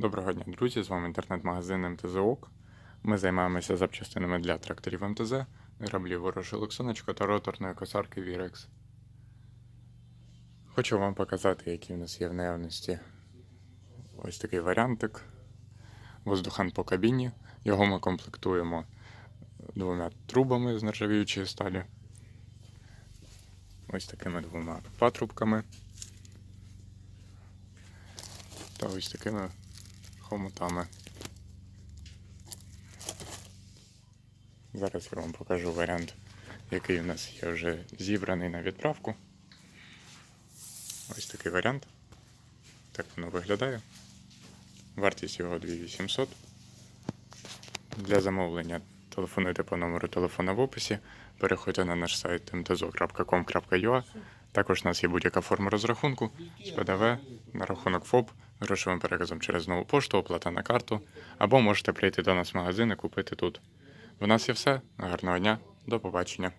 Доброго дня, друзі! З вами інтернет-магазин МТЗОК. Ми займаємося запчастинами для тракторів МТЗ, граблів ворожих сонечко та роторної косарки Virex. Хочу вам показати, які в нас є в наявності ось такий варіантик. Воздухан по кабіні. Його ми комплектуємо двома трубами з нержавіючої сталі. Ось такими двома патрубками. Та ось такими хомутами. Зараз я вам покажу варіант, який у нас є вже зібраний на відправку. Ось такий варіант. Так воно виглядає. Вартість його 2800. Для замовлення телефонуйте по номеру телефона в описі. Переходьте на наш сайт mtzo.com.ua. Також у нас є будь-яка форма розрахунку з ПДВ на рахунок ФОП, грошовим переказом через нову пошту, оплата на карту, або можете прийти до нас в магазин і купити тут. В нас є все. Гарного дня, до побачення.